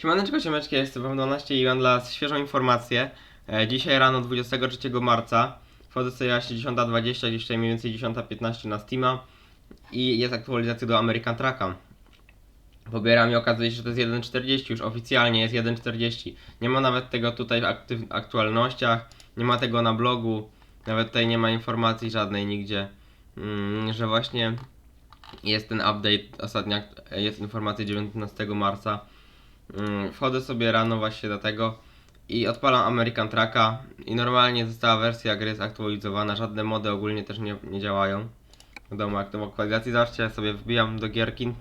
Siemaneczko, siemeczki, jestem Wam 12 i mam dla Was świeżą informację. E, dzisiaj rano 23 marca wchodzę sobie właśnie 10.20, gdzieś tutaj mniej więcej 10.15 na Steama i jest aktualizacja do American Trucka. Pobieram i okazuje się, że to jest 1.40, już oficjalnie jest 1.40. Nie ma nawet tego tutaj w aktualnościach, nie ma tego na blogu, nawet tutaj nie ma informacji żadnej nigdzie, mm, że właśnie jest ten update, ostatnia jest informacja 19 marca. Mm, Wchodzę sobie rano właśnie do tego i odpalam American Trucka i normalnie została wersja gry zaktualizowana, żadne mody ogólnie też nie, nie działają. Wiadomo jak to w aktualizacji, zobaczcie, ja sobie wbijam do gierki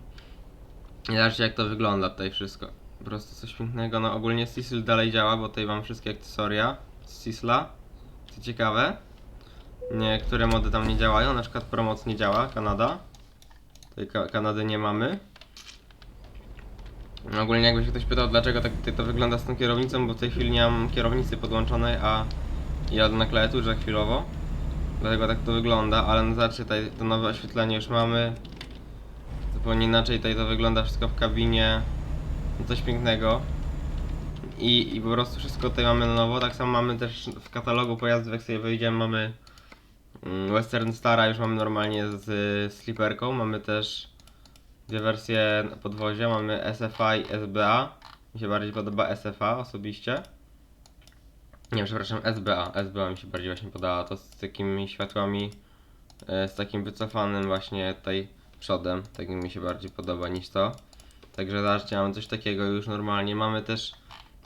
i zobaczcie jak to wygląda tutaj wszystko. Po prostu coś pięknego, no ogólnie Sisl dalej działa, bo tutaj mam wszystkie akcesoria z Sisla, co ciekawe. Niektóre mody tam nie działają, na przykład Promoc nie działa, Kanada. Ka Kanady nie mamy. Ogólnie jakby się ktoś pytał dlaczego tak to wygląda z tą kierownicą, bo w tej chwili nie mam kierownicy podłączonej, a jadę na klawiaturze chwilowo. Dlatego tak to wygląda, ale no zobaczcie tutaj to nowe oświetlenie już mamy. Zupełnie inaczej tutaj to wygląda wszystko w kabinie. No Coś pięknego. I, I po prostu wszystko tutaj mamy na nowo. Tak samo mamy też w katalogu pojazdów, jak sobie wyjdziemy, mamy mm, Western Stara, już mamy normalnie z y, sliperką. Mamy też dwie wersje na podwozie. Mamy SFA i SBA. Mi się bardziej podoba SFA osobiście. Nie, przepraszam, SBA. SBA mi się bardziej właśnie podoba. To z takimi światłami, e, z takim wycofanym właśnie tutaj przodem. Tak mi się bardziej podoba niż to. Także zobaczcie, mamy coś takiego już normalnie. Mamy też,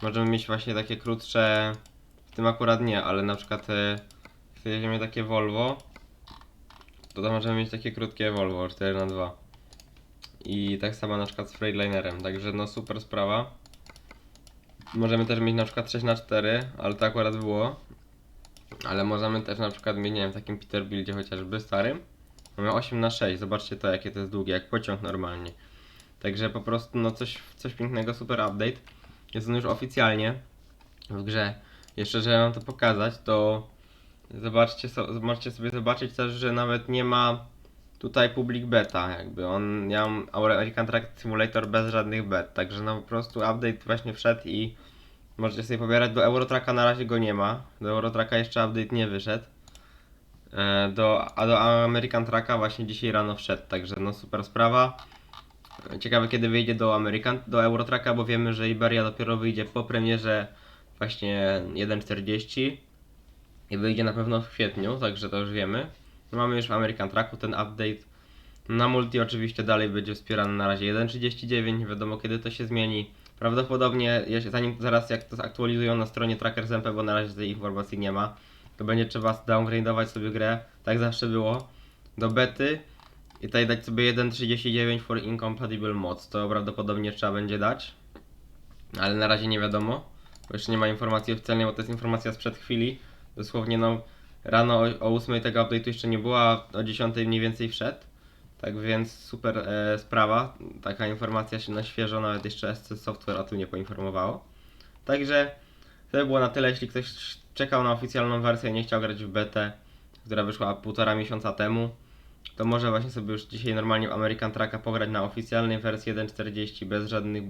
możemy mieć właśnie takie krótsze, w tym akurat nie, ale na przykład jak weźmiemy takie Volvo, to tam możemy mieć takie krótkie Volvo 4x2. I tak samo na przykład z Freightlinerem, także no super sprawa. Możemy też mieć na przykład 6 na 4 ale to akurat było. Ale możemy też na przykład mieć, nie wiem, w takim Peterbildzie chociażby starym. Mamy 8 na 6 zobaczcie to jakie to jest długie, jak pociąg normalnie. Także po prostu no coś, coś pięknego, super update. Jest on już oficjalnie w grze. Jeszcze, żeby wam to pokazać, to zobaczcie, so, możecie sobie zobaczyć też, że nawet nie ma tutaj public beta, jakby on, ja American Truck Simulator bez żadnych bet, także no po prostu update właśnie wszedł i możecie sobie pobierać, do Eurotracka na razie go nie ma, do Eurotracka jeszcze update nie wyszedł, e, do, a do American Trucka właśnie dzisiaj rano wszedł, także no super sprawa. Ciekawe kiedy wyjdzie do American, do Eurotracka, bo wiemy, że Iberia dopiero wyjdzie po premierze właśnie 1.40 i wyjdzie na pewno w kwietniu, także to już wiemy. Mamy już w American Trucku ten update. Na multi oczywiście dalej będzie wspierany na razie 1.39, nie wiadomo kiedy to się zmieni. Prawdopodobnie, zanim zaraz jak to zaktualizują na stronie Trackers MP, bo na razie tej informacji nie ma, to będzie trzeba downgrade'ować sobie grę, tak zawsze było, do bety i tutaj dać sobie 1.39 for incompatible mods, to prawdopodobnie trzeba będzie dać, ale na razie nie wiadomo, bo jeszcze nie ma informacji oficjalnej, bo to jest informacja sprzed chwili, dosłownie no rano o, o 8 tego update'u jeszcze nie było, a o 10 mniej więcej wszedł. Tak więc super e, sprawa. Taka informacja się na świeżo, nawet jeszcze SC Software o tym nie poinformowało. Także to by było na tyle. Jeśli ktoś czekał na oficjalną wersję i nie chciał grać w betę, która wyszła półtora miesiąca temu, to może właśnie sobie już dzisiaj normalnie w American Trucka pograć na oficjalnej wersji 1.40 bez żadnych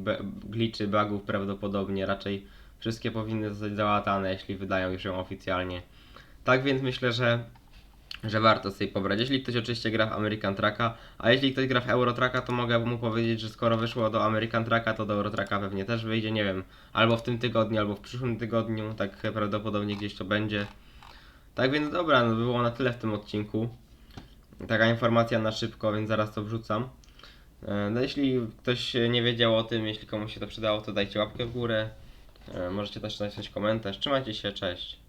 glitchy, bugów prawdopodobnie. Raczej wszystkie powinny zostać załatane, jeśli wydają już ją oficjalnie. Tak więc myślę, że, że warto sobie pobrać. Jeśli ktoś oczywiście gra w American Trucka, a jeśli ktoś gra w Euro Trucka, to mogę mu powiedzieć, że skoro wyszło do American Trucka, to do Euro Trucka pewnie też wyjdzie, nie wiem, albo w tym tygodniu, albo w przyszłym tygodniu, tak prawdopodobnie gdzieś to będzie. Tak więc dobra, no było na tyle w tym odcinku. Taka informacja na szybko, więc zaraz to wrzucam. E, No jeśli ktoś nie wiedział o tym, jeśli komuś się to przydało, to dajcie łapkę w górę. E, Możecie też napisać komentarz. Trzymajcie się, cześć.